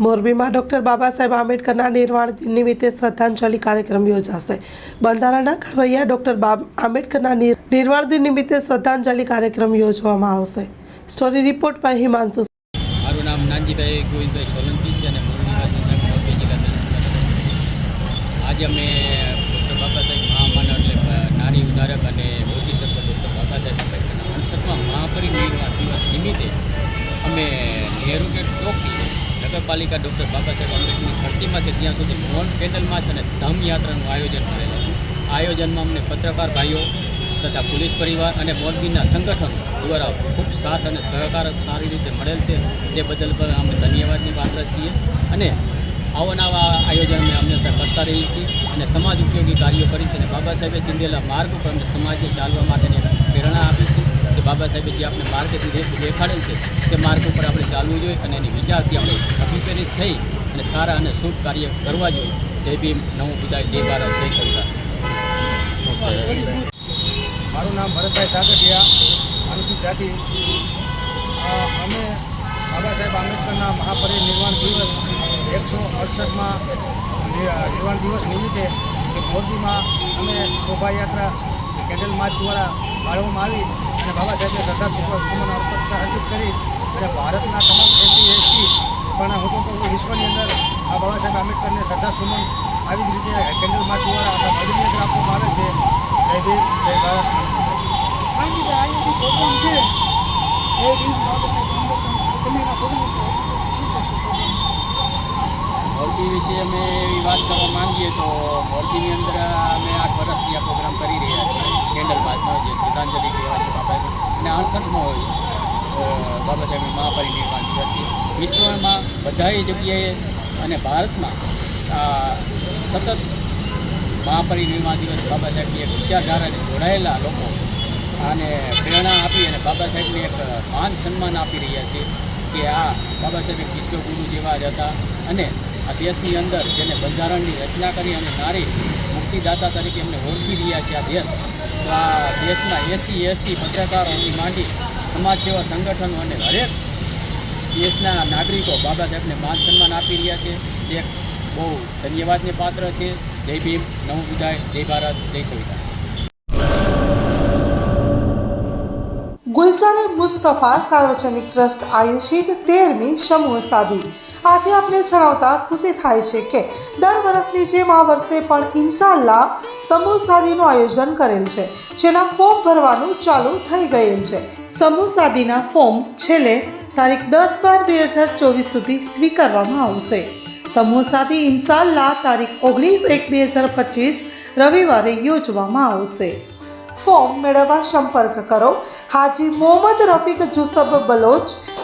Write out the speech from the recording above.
મોરબીમાં ડૉક્ટર બાબા સાહેબ આંબેડકરના નિર્વાણ નિમિત્તે શ્રદ્ધાંજલિ કાર્યક્રમ યોજાશે. બંધારણના ઘડવૈયા ડૉક્ટર બાબા આંબેડકરના નિર- નિર્વાણ દિન નિમિત્તે શ્રદ્ધાંજલિ કાર્યક્રમ યોજવામાં આવશે. સ્ટોરી રિપોર્ટ બાય હિમાંશુ મારું નામ નાનજીભાઈ ગોવિંદભાઈ સોલંકી છે અને મોરબી જિલ્લા આજે અમે ડૉક્ટર બાબા સાહેબ મહામાનવ એટલે નારી ઉધારક અને બોધિસત્વ ડૉક્ટર બાબા સાહેબ આંબેડકરના અણસઠમાં મહાપરિનિર્વાણ દિવસ નિમિત્તે અમે નેહરુ ગેટ ચોકથી નગરપાલિકા ડૉક્ટર બાબા સાહેબ આંબેડકરની છે, ત્યાં સુધી મોન પેનલમાં છે અને ધમ યાત્રાનું આયોજન કરેલું આયોજનમાં અમને પત્રકાર ભાઈઓ તથા પોલીસ પરિવાર અને મોરબીના સંગઠન દ્વારા ખૂબ સાથ અને સહકાર સારી રીતે મળેલ છે. તે બદલ પણ અમે ધન્યવાદની પાત્ર છીએ અને આવા આયોજન અમે હંમેશા કરતા રહીએ છીએ અને સમાજ ઉપયોગી કાર્યો કરી છે અને બાબા સાહેબે ચીંધેલા માર્ગ ઉપર અમે સમાજને ચાલવા માટેની પ્રેરણા આપી છે. કે બાબા સાહેબે જે આપણે માર્ગથી દેખાડેલ છે, તે માર્ગ ઉપર આપણે ચાલવું જોઈએ અને એની વિચારથી આપણે અભિપ્રેરિત થઈ અને સારા અને શુભ કાર્ય કરવા જોઈએ. જય ભીમ નવું બુદાય જય ભારત, જય સરકાર મારું નામ ભરતભાઈ સાગઠિયા અનુસૂચિત જાતિ? અમે બાબા સાહેબ આંબેડકરના મહાપરિનિર્વાણ દિવસ એકસો અડસઠમાં નિર્વાણ દિવસ નિમિત્તે મોરબીમાં અમે શોભાયાત્રા કેન્ડલ માર્ચ દ્વારા બાળવામાં આવી અને બાબા સાહેબને શ્રદ્ધા સુમન અર્પિત કરી અને ભારતના તમામ એસસી એસટી પણ હું તો કહું વિશ્વની અંદર આ બાબા સાહેબ આંબેડકરને શ્રદ્ધા સુમન આવી જ રીતે કેન્ડલ માર્ચ દ્વારા આપણા મોદીની અંદર આપવામાં આવે છે. જય ભીમ જય ભારત. પ્રોગ્રામ મોરબી વિશે અમે એવી વાત કરવા માંગીએ તો મોરબીની અંદર છીએ કેન્ડલ જે શ્રદ્ધાંજલિ કહેવાય છે બાબા અને અડસઠમો હોય બાબા સાહેબનું મહાપરિનિર્વાણ દિવસ છે વિશ્વમાં બધાય જગ્યાએ અને ભારતમાં આ સતત મહાપરિનિર્વાણ દિવસ બાબા સાહેબની એક વિચારધારાને જોડાયેલા લોકો આને પ્રેરણા આપી અને બાબા સાહેબને એક માન સન્માન આપી રહ્યા છે કે આ બાબા સાહેબ એક વિશ્વગુરુ જેવા જ હતા અને આ દેશની અંદર જેને બંધારણની રચના કરી અને નારી મુક્તિદાતા તરીકે એમને ઓળખી રહ્યા છે આ દેશ. તો આ દેશના એસી, એસટી, પત્રકારોની માંડી સમાજ સેવા સંગઠનો અને હરેક દેશના નાગરિકો બાબા સાહેબને માન સન્માન આપી રહ્યા છે. જે બહુ ધન્યવાદને પાત્ર છે. જય ભીમ, નવું વિદાય જય ભારત, જય સવિતા ગુલઝાર મુસ્તફા સાર્વજનિક ટ્રસ્ટ આયોજિત તેરમી સમૂહ સાદી આથી આપણે જણાવતા ખુશી થાય છે કે દર વર્ષની જેમ આ વર્ષે પણ ઇન્શાલ્લાહ સમૂહ સાદીનું આયોજન કરેલ છે, જેના ફોર્મ ભરવાનું ચાલુ થઈ ગયેલ છે. સમૂહ સાદીના ફોર્મ છેલ્લે તારીખ દસ બાર બે હજાર ચોવીસ સુધી સ્વીકારવામાં આવશે. સમૂહ સાદી ઇન્શાલ્લાહ તારીખ ઓગણીસ એક બે હજાર પચીસ રવિવારે યોજવામાં આવશે. ફોર્મ મેળવવા સંપર્ક કરો. હાજી મોહમ્મદ રફીક જુસબ બલોચ